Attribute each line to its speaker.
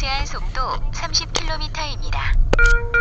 Speaker 1: 제한 속도 30km입니다.